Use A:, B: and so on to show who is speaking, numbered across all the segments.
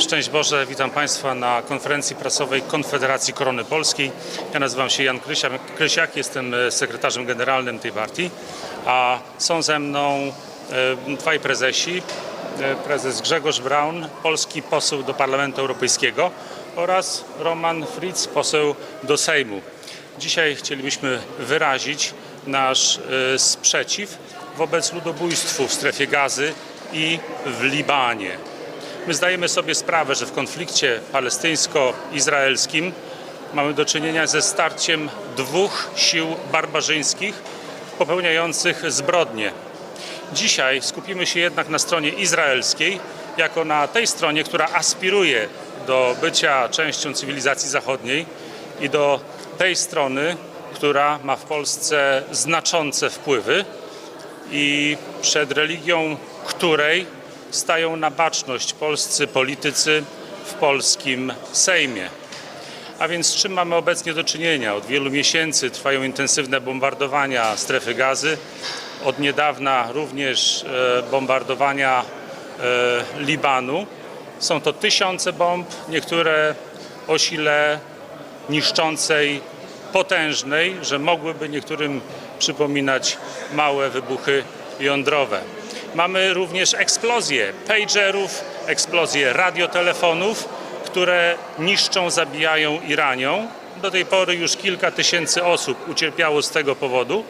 A: Szczęść Boże, witam Państwa na konferencji prasowej Konfederacji Korony Polskiej. Ja nazywam się Jan Krysiak, Krysiak jestem e, sekretarzem generalnym tej partii, a są ze mną e, dwaj prezesi. E, Prezes Grzegorz Braun, polski poseł do Parlamentu Europejskiego oraz Roman Fritz, poseł do Sejmu. Dzisiaj chcielibyśmy wyrazić nasz sprzeciw wobec ludobójstwu w strefie gazy i w Libanie. My zdajemy sobie sprawę, że w konflikcie palestyńsko-izraelskim mamy do czynienia ze starciem dwóch sił barbarzyńskich popełniających zbrodnie. Dzisiaj skupimy się jednak na stronie izraelskiej, jako na tej stronie, która aspiruje do bycia częścią cywilizacji zachodniej i do tej strony, która ma w Polsce znaczące wpływy i przed religią której stają na baczność polscy politycy w polskim Sejmie. A więc z czym mamy obecnie do czynienia? Od wielu miesięcy trwają intensywne bombardowania strefy gazy. Od niedawna również e, bombardowania e, Libanu. Są to tysiące bomb, niektóre o sile niszczącej, potężnej, że mogłyby niektórym przypominać małe wybuchy jądrowe. Mamy również eksplozje pagerów, eksplozje radiotelefonów, które niszczą, zabijają i ranią. Do tej pory już kilka tysięcy osób ucierpiało z tego powodu.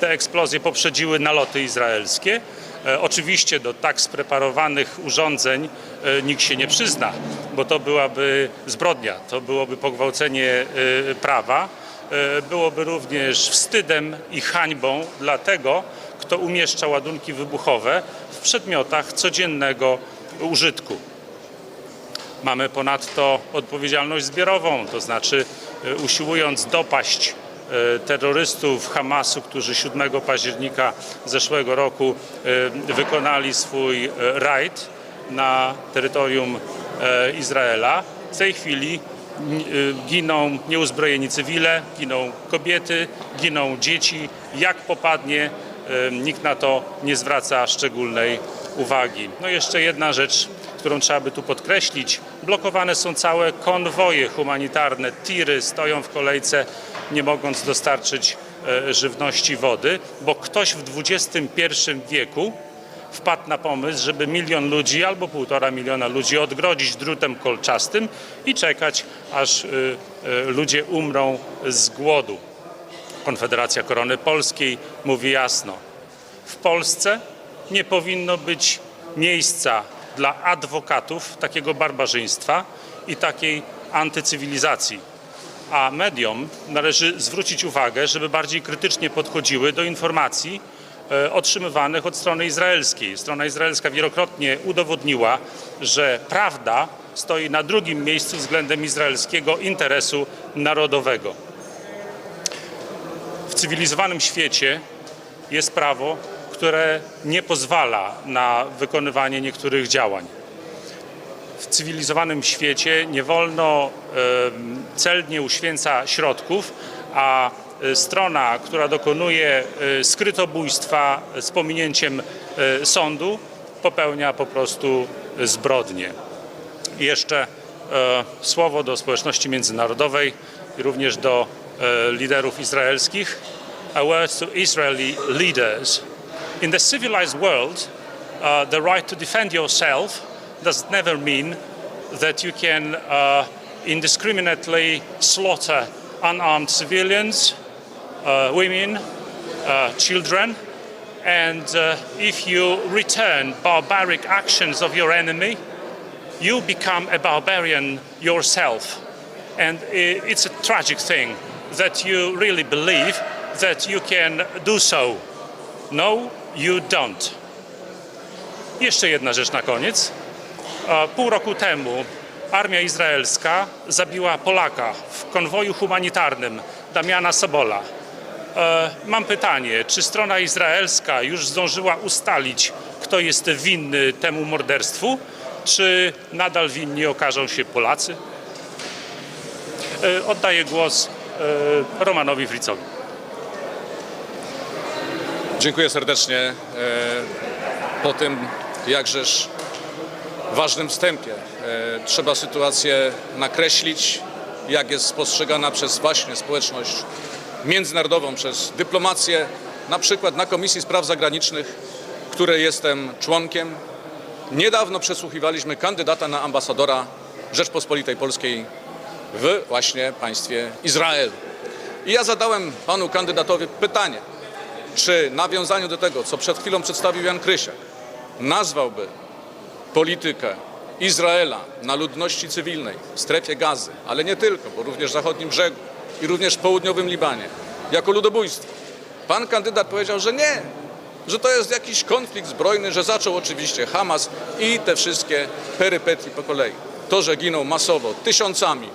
A: Te eksplozje poprzedziły naloty izraelskie. E, oczywiście do tak spreparowanych urządzeń e, nikt się nie przyzna, bo to byłaby zbrodnia, to byłoby pogwałcenie e, prawa. Byłoby również wstydem i hańbą dla tego, kto umieszcza ładunki wybuchowe w przedmiotach codziennego użytku. Mamy ponadto odpowiedzialność zbiorową, to znaczy e, usiłując dopaść e, terrorystów Hamasu, którzy 7 października zeszłego roku e, wykonali swój rajd na terytorium Izraela. W tej chwili giną nieuzbrojeni cywile, giną kobiety, giną dzieci. Jak popadnie, nikt na to nie zwraca szczególnej uwagi. No jeszcze jedna rzecz, którą trzeba by tu podkreślić. Blokowane są całe konwoje humanitarne, tiry stoją w kolejce, nie mogąc dostarczyć e, żywności, wody, bo ktoś w XXI wieku wpadł na pomysł, żeby milion ludzi albo półtora miliona ludzi odgrodzić drutem kolczastym i czekać, aż y, y, ludzie umrą z głodu. Konfederacja Korony Polskiej mówi jasno: w Polsce nie powinno być miejsca dla adwokatów takiego barbarzyństwa i takiej antycywilizacji. A mediom należy zwrócić uwagę, żeby bardziej krytycznie podchodziły do informacji e, otrzymywanych od strony izraelskiej. Strona izraelska wielokrotnie udowodniła, że prawda stoi na drugim miejscu względem izraelskiego interesu narodowego. Cywilizowanym świecie jest prawo, które nie pozwala na wykonywanie niektórych działań. W cywilizowanym świecie nie wolno celnie uświęca środków, a e, strona, która dokonuje e, skrytobójstwa z pominięciem e, sądu, popełnia po prostu zbrodnie. Jeszcze słowo do społeczności międzynarodowej i również do e, liderów izraelskich. A word to Israeli leaders. In the civilized world, uh, the right to defend yourself does never mean that you can uh, indiscriminately slaughter unarmed civilians, uh, women, uh, children, and uh, if you return barbaric actions of your enemy, you become a barbarian yourself. And it's a tragic thing that you really believe that you can do so. No, you don't. Jeszcze jedna rzecz na koniec. E, Pół roku temu armia izraelska zabiła Polaka w konwoju humanitarnym Damiana Sobola. E, Mam pytanie, czy strona izraelska już zdążyła ustalić, kto jest winny temu morderstwu, czy nadal winni okażą się Polacy? E, Oddaję głos e, Romanowi Fritzowi.
B: Dziękuję serdecznie. E, Po tym jakżeż ważnym wstępie trzeba sytuację nakreślić, jak jest postrzegana przez właśnie społeczność międzynarodową, przez dyplomację, na przykład na Komisji Spraw Zagranicznych, której jestem członkiem. Niedawno przesłuchiwaliśmy kandydata na ambasadora Rzeczpospolitej Polskiej w właśnie państwie Izrael. I ja zadałem panu kandydatowi pytanie, czy nawiązaniu do tego, co przed chwilą przedstawił Jan Krysiak, nazwałby politykę Izraela na ludności cywilnej w strefie gazy, ale nie tylko, bo również zachodnim brzegu i również południowym Libanie, jako ludobójstwo. Pan kandydat powiedział, że nie, że to jest jakiś konflikt zbrojny, że zaczął oczywiście Hamas i te wszystkie perypetie po kolei. To, że giną masowo, tysiącami,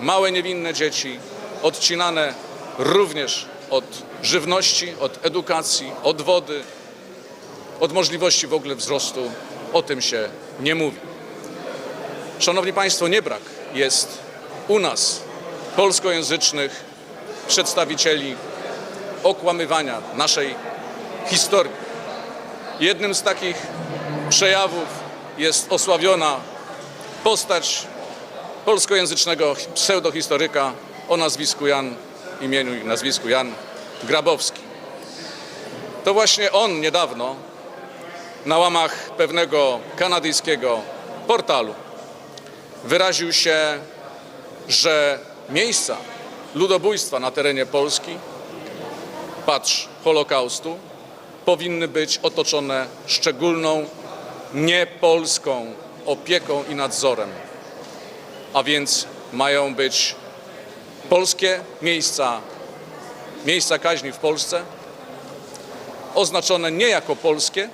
B: małe niewinne dzieci, odcinane również od żywności, od edukacji, od wody, od możliwości w ogóle wzrostu, o tym się nie mówi. Szanowni Państwo, nie brak jest u nas polskojęzycznych przedstawicieli okłamywania naszej historii. Jednym z takich przejawów jest osławiona postać polskojęzycznego pseudohistoryka o nazwisku Jan, imieniu i nazwisku Jan Grabowski. To właśnie on niedawno na łamach pewnego kanadyjskiego portalu wyraził się, że miejsca ludobójstwa na terenie Polski, patrz Holokaustu, powinny być otoczone szczególną, niepolską opieką i nadzorem. A więc mają być polskie miejsca, miejsca kaźni w Polsce, oznaczone nie jako polskie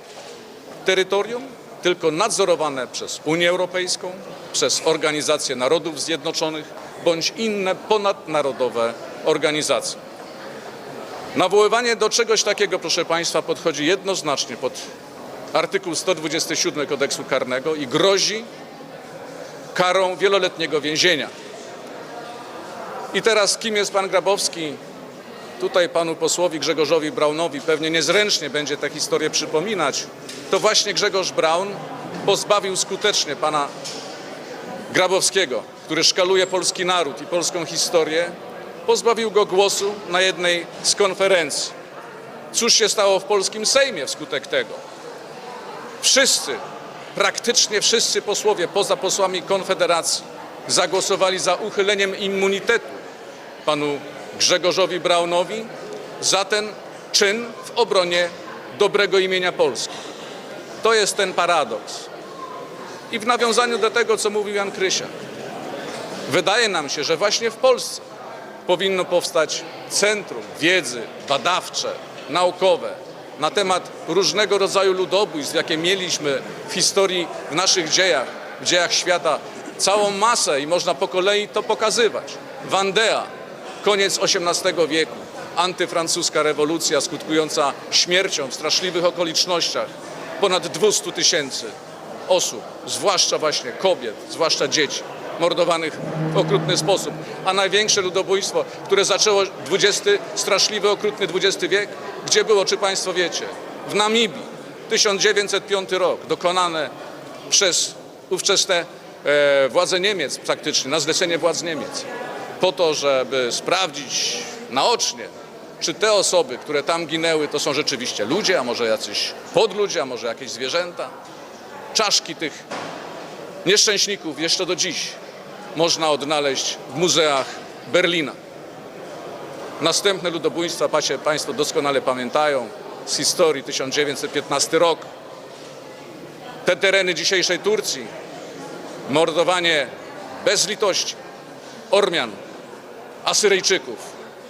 B: terytorium, tylko nadzorowane przez Unię Europejską, przez Organizację Narodów Zjednoczonych bądź inne ponadnarodowe organizacje. Nawoływanie do czegoś takiego, proszę Państwa, podchodzi jednoznacznie pod artykuł 127 kodeksu karnego i grozi karą wieloletniego więzienia. I teraz kim jest pan Grabowski? Tutaj panu posłowi Grzegorzowi Braunowi pewnie niezręcznie będzie tę historię przypominać. To właśnie Grzegorz Braun pozbawił skutecznie pana Grabowskiego, który szkaluje polski naród i polską historię, pozbawił go głosu na jednej z konferencji. Cóż się stało w polskim Sejmie wskutek tego? Wszyscy, praktycznie wszyscy posłowie, poza posłami Konfederacji, zagłosowali za uchyleniem immunitetu panu Grzegorzowi Braunowi za ten czyn w obronie dobrego imienia Polski. To jest ten paradoks. I w nawiązaniu do tego, co mówił Jan Krysiak, wydaje nam się, że właśnie w Polsce powinno powstać centrum wiedzy badawcze, naukowe na temat różnego rodzaju ludobójstw, jakie mieliśmy w historii, w naszych dziejach, w dziejach świata, całą masę i można po kolei to pokazywać. Vandea, koniec XVIII wieku, antyfrancuska rewolucja skutkująca śmiercią w straszliwych okolicznościach. Ponad 200 tysięcy osób, zwłaszcza właśnie kobiet, zwłaszcza dzieci, mordowanych w okrutny sposób. A największe ludobójstwo, które zaczęło XX, straszliwy, okrutny XX wiek, gdzie było, czy Państwo wiecie? W Namibii, 1905 rok, dokonane przez ówczesne e, władze Niemiec praktycznie, na zlecenie władz Niemiec, po to, żeby sprawdzić naocznie, czy te osoby, które tam ginęły, to są rzeczywiście ludzie, a może jacyś podludzie, a może jakieś zwierzęta. Czaszki tych nieszczęśników jeszcze do dziś odnaleźć w muzeach Berlina. Następne ludobójstwa, Państwo doskonale pamiętają z historii 1915 rok. Te tereny dzisiejszej Turcji, mordowanie bez litości Ormian, Asyryjczyków,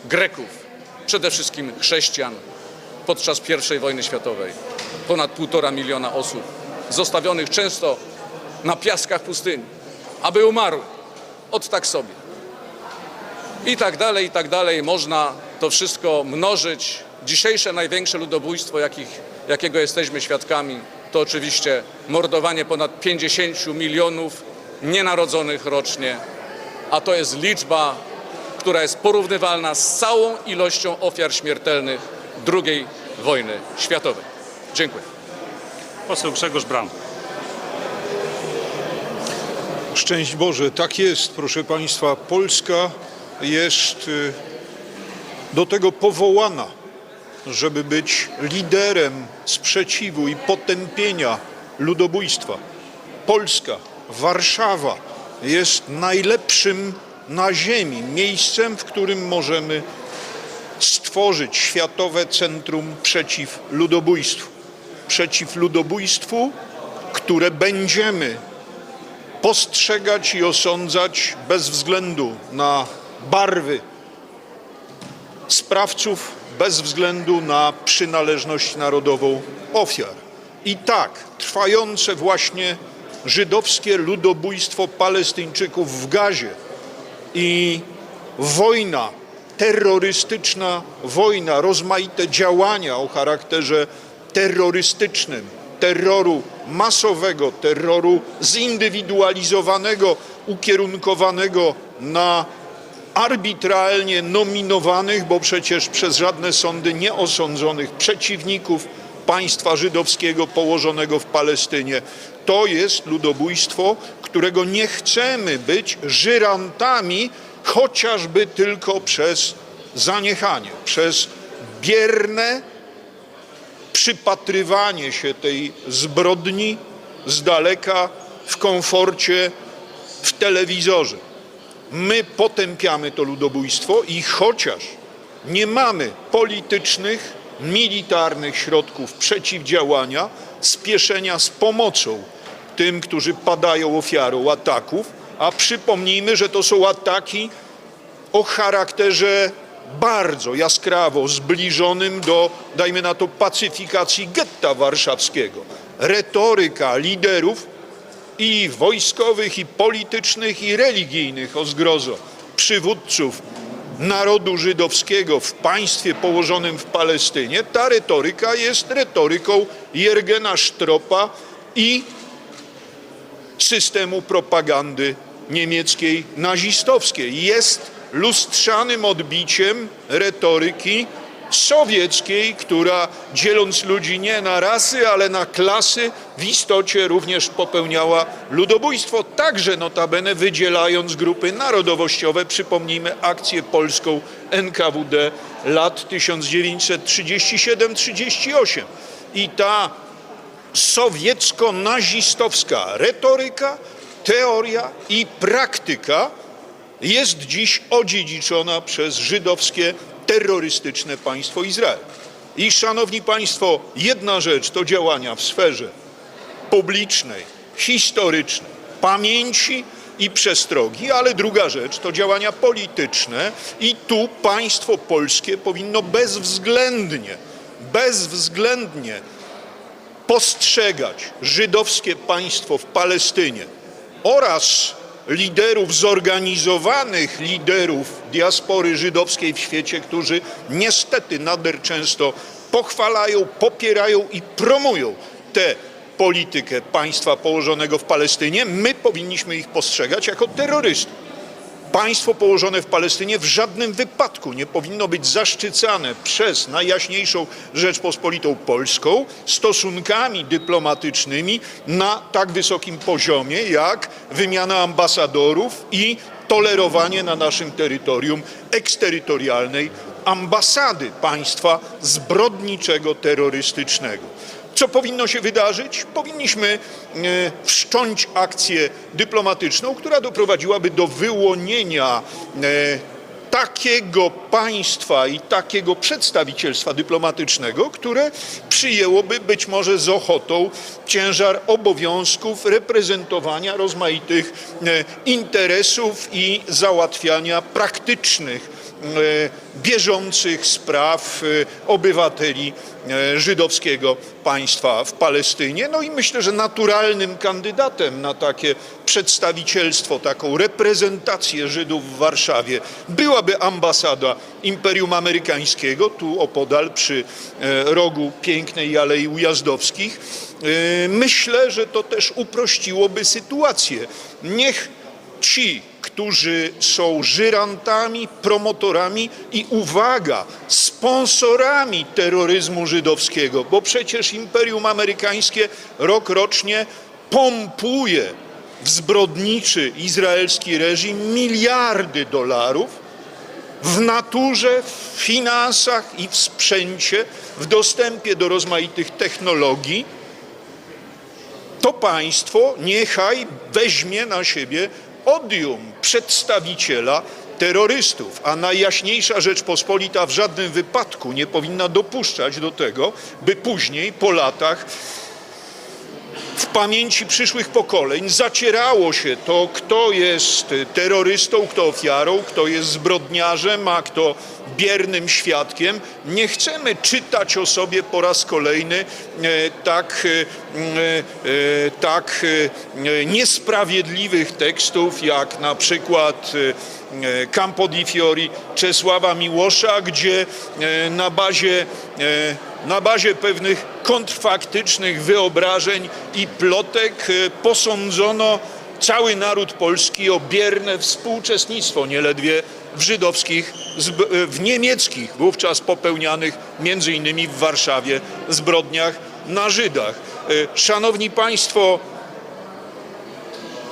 B: Greków, przede wszystkim chrześcijan podczas I wojny światowej. Ponad półtora miliona osób zostawionych często na piaskach pustyni, aby umarły od tak sobie. I tak dalej, i tak dalej. Można to wszystko mnożyć. Dzisiejsze największe ludobójstwo, jakich, jakiego jesteśmy świadkami, to oczywiście mordowanie ponad 50 milionów nienarodzonych rocznie, a to jest liczba, która jest porównywalna z całą ilością ofiar śmiertelnych II wojny światowej. Dziękuję.
A: Poseł Grzegorz Braun.
C: Szczęść Boże, tak jest, proszę Państwa. Polska jest y, do tego powołana, żeby być liderem sprzeciwu i potępienia ludobójstwa. Polska, Warszawa jest najlepszym na ziemi miejscem, w którym możemy stworzyć Światowe Centrum Przeciw Ludobójstwu. Przeciw ludobójstwu, które będziemy postrzegać i osądzać bez względu na barwy sprawców, bez względu na przynależność narodową ofiar. I tak, trwające właśnie żydowskie ludobójstwo Palestyńczyków w Gazie i wojna, terrorystyczna wojna, rozmaite działania o charakterze terrorystycznym, terroru masowego, terroru zindywidualizowanego, ukierunkowanego na arbitralnie nominowanych, bo przecież przez żadne sądy nieosądzonych przeciwników państwa żydowskiego położonego w Palestynie. To jest ludobójstwo, którego nie chcemy być żyrantami, chociażby tylko przez zaniechanie, przez bierne przypatrywanie się tej zbrodni z daleka w komforcie w telewizorze. My potępiamy to ludobójstwo i chociaż nie mamy politycznych, militarnych środków przeciwdziałania, spieszenia z pomocą tym, którzy padają ofiarą ataków, a przypomnijmy, że to są ataki o charakterze bardzo jaskrawo zbliżonym do, dajmy na to, pacyfikacji getta warszawskiego. Retoryka liderów i wojskowych, i politycznych, i religijnych, o zgrozo, przywódców narodu żydowskiego w państwie położonym w Palestynie, ta retoryka jest retoryką Jergena Sztropa i systemu propagandy niemieckiej nazistowskiej. Jest lustrzanym odbiciem retoryki sowieckiej, która dzieląc ludzi nie na rasy, ale na klasy, w istocie również popełniała ludobójstwo, także notabene wydzielając grupy narodowościowe. Przypomnijmy akcję polską NKWD lat 1937-38. I ta sowiecko-nazistowska retoryka, teoria i praktyka jest dziś odziedziczona przez żydowskie terrorystyczne państwo Izrael. I szanowni państwo, jedna rzecz to działania w sferze publicznej, historycznej, pamięci i przestrogi, ale druga rzecz to działania polityczne i tu państwo polskie powinno bezwzględnie, bezwzględnie postrzegać żydowskie państwo w Palestynie oraz liderów, zorganizowanych liderów diaspory żydowskiej w świecie, którzy niestety nader często pochwalają, popierają i promują tę politykę państwa położonego w Palestynie, my powinniśmy ich postrzegać jako terrorystów. Państwo położone w Palestynie w żadnym wypadku nie powinno być zaszczycane przez Najjaśniejszą Rzeczpospolitą Polską stosunkami dyplomatycznymi na tak wysokim poziomie jak wymiana ambasadorów i tolerowanie na naszym terytorium eksterytorialnej ambasady państwa zbrodniczego, terrorystycznego. Co powinno się wydarzyć? Powinniśmy e, wszcząć akcję dyplomatyczną, która doprowadziłaby do wyłonienia e, takiego państwa i takiego przedstawicielstwa dyplomatycznego, które przyjęłoby być może z ochotą ciężar obowiązków reprezentowania rozmaitych e, interesów i załatwiania praktycznych bieżących spraw e, obywateli e, żydowskiego państwa w Palestynie. No i myślę, że naturalnym kandydatem na takie przedstawicielstwo, taką reprezentację Żydów w Warszawie byłaby ambasada Imperium Amerykańskiego, tu opodal przy e, rogu pięknej Alei Ujazdowskich. E, Myślę, że to też uprościłoby sytuację. Niech ci, którzy są żyrantami, promotorami i uwaga, sponsorami terroryzmu żydowskiego, bo przecież Imperium Amerykańskie rok rocznie pompuje w zbrodniczy izraelski reżim miliardy dolarów w naturze, w finansach i w sprzęcie, w dostępie do rozmaitych technologii, to państwo niechaj weźmie na siebie odium przedstawiciela terrorystów, a Najjaśniejsza Rzeczpospolita w żadnym wypadku nie powinna dopuszczać do tego, by później po latach w pamięci przyszłych pokoleń zacierało się to, kto jest terrorystą, kto ofiarą, kto jest zbrodniarzem, a kto biernym świadkiem. Nie chcemy czytać o sobie po raz kolejny e, tak, e, e, tak niesprawiedliwych tekstów, jak na przykład Campo di Fiori Czesława Miłosza, gdzie na bazie na bazie pewnych kontrfaktycznych wyobrażeń i plotek e, posądzono cały naród polski o bierne współuczestnictwo nieledwie w żydowskich, e, w niemieckich wówczas popełnianych między innymi w Warszawie zbrodniach na Żydach. E, Szanowni Państwo,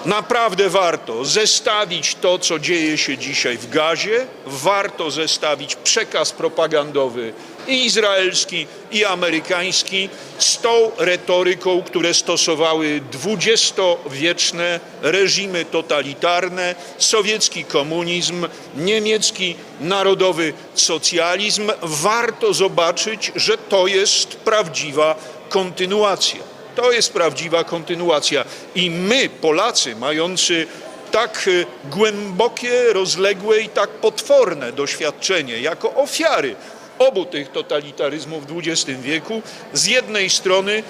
C: Naprawdę warto zestawić to, co dzieje się dzisiaj w Gazie, warto zestawić przekaz propagandowy i izraelski, i amerykański z tą retoryką, które stosowały dwudziestowieczne reżimy totalitarne, sowiecki komunizm, niemiecki narodowy socjalizm. Warto zobaczyć, że to jest prawdziwa kontynuacja. To jest prawdziwa kontynuacja. I my, Polacy, mający tak y, głębokie, rozległe i tak potworne doświadczenie jako ofiary obu tych totalitaryzmów w XX wieku, z jednej strony,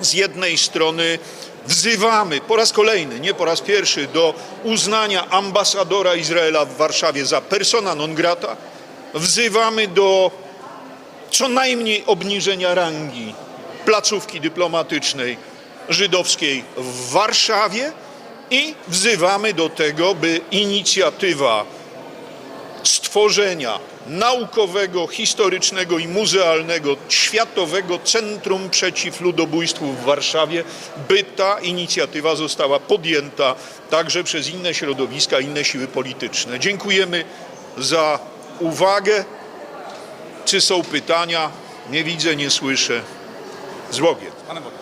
C: z jednej strony wzywamy po raz kolejny, nie po raz pierwszy, do uznania ambasadora Izraela w Warszawie za persona non grata. Wzywamy do co najmniej obniżenia rangi placówki dyplomatycznej żydowskiej w Warszawie i wzywamy do tego, by inicjatywa stworzenia naukowego, historycznego i muzealnego Światowego Centrum Przeciw Ludobójstwu w Warszawie, by ta inicjatywa została podjęta także przez inne środowiska, inne siły polityczne. Dziękujemy za uwagę. Czy są pytania? Nie widzę, nie słyszę. Z Bogiem.
B: Panem Bogiem.